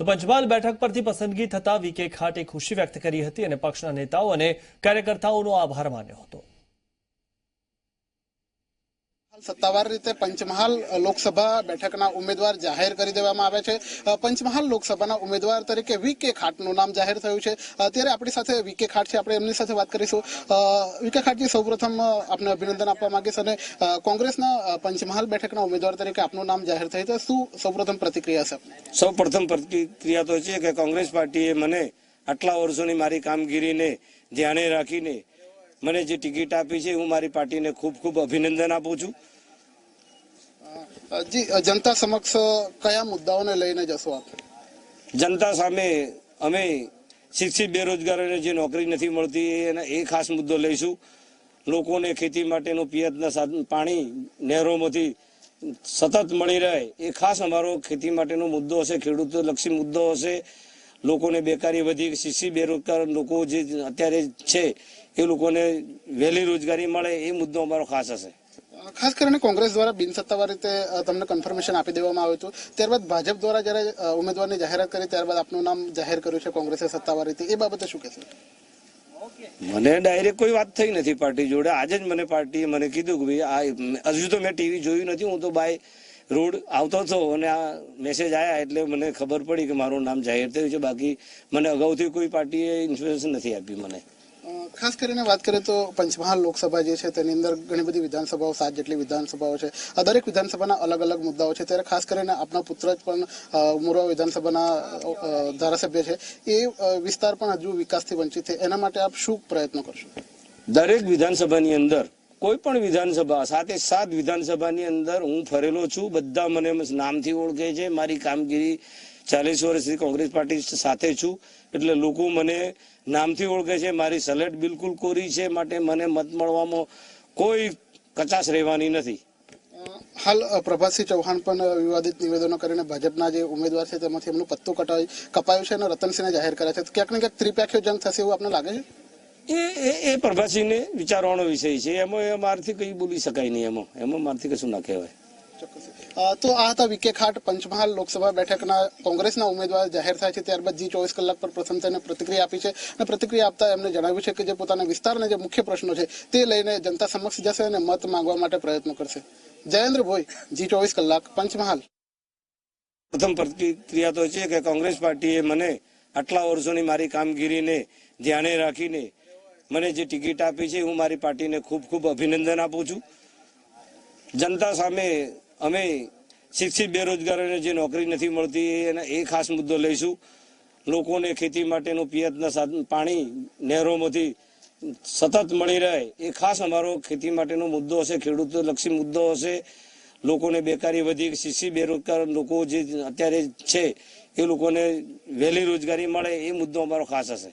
તો પંચમહાલ બેઠક પરથી પસંદગી થતા વીકે ખાટે ખુશી વ્યક્ત કરી હતી અને પક્ષના નેતાઓ અને કાર્યકર્તાઓનો આભાર માન્યો હતો. સત્તાવાર રીતે પંચમહાલ લોકસભા બેઠકના ઉમેદવાર જાહેર કરી દેવામાં આવ્યા છે. પંચમહાલ લોકસભાના ઉમેદવાર તરીકે વી કે ખાટનું નામ જાહેર થયું છે. અત્યારે આપણી સાથે વી કે ખાટ છે. આપણે એમની સાથે વાત કરીશું. વી કે ખાટજી, સૌપ્રથમ આપને અભિનંદન આપવા માંગીશ અને કોંગ્રેસના પંચમહાલ બેઠકના ઉમેદવાર તરીકે આપનું નામ જાહેર થયું છે. શું સૌપ્રથમ પ્રતિક્રિયા છે સૌપ્રથમ પ્રતિક્રિયા તો છે કે કોંગ્રેસ પાર્ટીએ મને આટલા વર્ષોની મારી કામગીરીને ધ્યાને રાખીને મને જે ટિકિટ આપી છે હું મારી પાર્ટીને ખૂબ ખૂબ અભિનંદન આપું છું. જી જનતા સમક્ષ કયા મુદ્દાઓને લઈને જશો આપ? જનતા સામે અમે શિક્ષિત બેરોજગારોને જે નોકરી નથી મળતી એના એ ખાસ મુદ્દો લઈશું. લોકોને ખેતી માટેનું પિયતના સાધન પાણી નહેરોમાંથી સતત મળી રહે એ ખાસ અમારો ખેતી માટેનો મુદ્દો હશે ખેડૂતો લક્ષી મુદ્દો હશે. લોકોને બેકારી વધી શીશી બેરોજગાર લોકો જે અત્યારે છે એ લોકોને વહેલી રોજગારી મળે એ મુદ્દો અમારો ખાસ હશે. ખાસ કરીને કોંગ્રેસ દ્વારા બિનસત્તાવાર રીતે તમને કન્ફર્મેશન આપી દેવામાં આવ્યું હતું. ત્યારબાદ ભાજપ દ્વારા જ્યારે ઉમેદવારની જાહેરાત કરી ત્યારબાદ આપનું નામ જાહેર કર્યું છે કોંગ્રેસે સત્તાવાર રીતે. એ બાબતે શું કહેશો? મને ડાયરેક્ટ કોઈ વાત થઈ નથી પાર્ટી જોડે. આજે જ મને પાર્ટીએ મને કીધું કે ભાઈ આ હજુ તો મેં ટીવી જોયું નથી હું તો બાય રોડ આવતો હતો અને આ મેસેજ આવ્યા એટલે મને ખબર પડી કે મારું નામ જાહેર થયું છે. બાકી મને અગાઉથી કોઈ પાર્ટીએ ઇન્ફોર્મેશન નથી આપી મને. ખાસ કરીને વાત કરીએ તો પંચમહાલ લોકસભા જે છે તેની અંદર ઘણી બધી વિધાનસભાઓ સાત જેટલી વિધાનસભાઓ છે. આ દરેક વિધાનસભાના અલગ અલગ મુદ્દાઓ છે. ત્યારે ખાસ કરીને આપના પુત્ર જ પણ મોરવા વિધાનસભાના ધારાસભ્ય છે. એ વિસ્તાર પણ હજુ વિકાસથી વંચિત છે. એના માટે આપ શું પ્રયત્નો કરશો? દરેક વિધાનસભાની અંદર કોઈ પણ વિધાનસભા સાથે સાત વિધાનસભાની અંદર હું ફરેલો છું. બધા મને નામથી ઓળખે છે. મારી કામગીરી ચાલીસ વર્ષથી કોંગ્રેસ પાર્ટી સાથે છું. એટલે લોકો મને નામથી ઓળખે છે. મારી સલેટ બિલકુલ કોરી છે. માટે મને મત મળવામાં કોઈ કચાશ રહેવાની નથી. હાલ પ્રભાતસિંહ ચૌહાણ પણ વિવાદિત નિવેદનો કરીને ભાજપના જે ઉમેદવાર છે, તેમાંથી એમનું પત્તું કટાવી કપાયું છે અને રતનસિંહને જાહેર કર્યા છે. ક્યાંક ને ક્યાંક ત્રિપાખ્યો જંગ થશે એવું આપને લાગે છે? એ એ પ્રભાસીને વિચારવાનો વિષય છે. એમાં એ મારથી કંઈ બોલી શકાય નહીં એમાં. એમાં મારથી કશું ના કહેવાય. તો આ હતા વિકે ખાટ પંચમહાલ લોકસભા બેઠકના કોંગ્રેસના ઉમેદવાર જાહેર થાય છે. ત્યારબાદ જી ચોવીસ કલાક પર પ્રથમ થઈને પ્રતિક્રિયા આપી છે. અને પ્રતિક્રિયા આપતા એમને જણાવ્યું છે કે જે પોતાના વિસ્તારના જે મુખ્ય પ્રશ્નો છે તે લઈને જનતા સમક્ષ જશે અને મત માંગવા માટે પ્રયત્નો કરશે. જયેન્દ્ર ભોઈ જી ચોવીસ કલાક પંચમહાલ. પ્રથમ પ્રતિક્રિયા તો છે કે કોંગ્રેસ પાર્ટીએ મને આટલા વર્ષોની મારી કામગીરીને ધ્યાને રાખીને મને જે ટિકિટ આપી છે, હું મારી પાર્ટીને ખૂબ ખૂબ અભિનંદન આપું છું. જનતા સામે અમે શિક્ષિત બેરોજગારોને જે નોકરી નથી મળતી, એના એ ખાસ મુદ્દો લઈશું. લોકોને ખેતી માટેનું પિયતના સાધન, પાણી નહેરોમાંથી સતત મળી રહે, એ ખાસ અમારો ખેતી માટેનો મુદ્દો હશે ખેડૂતો લક્ષી મુદ્દો હશે. લોકોને બેકારી વધી, શિક્ષિત બેરોજગાર લોકો જે અત્યારે છે, એ લોકોને વહેલી રોજગારી મળે, એ મુદ્દો અમારો ખાસ હશે.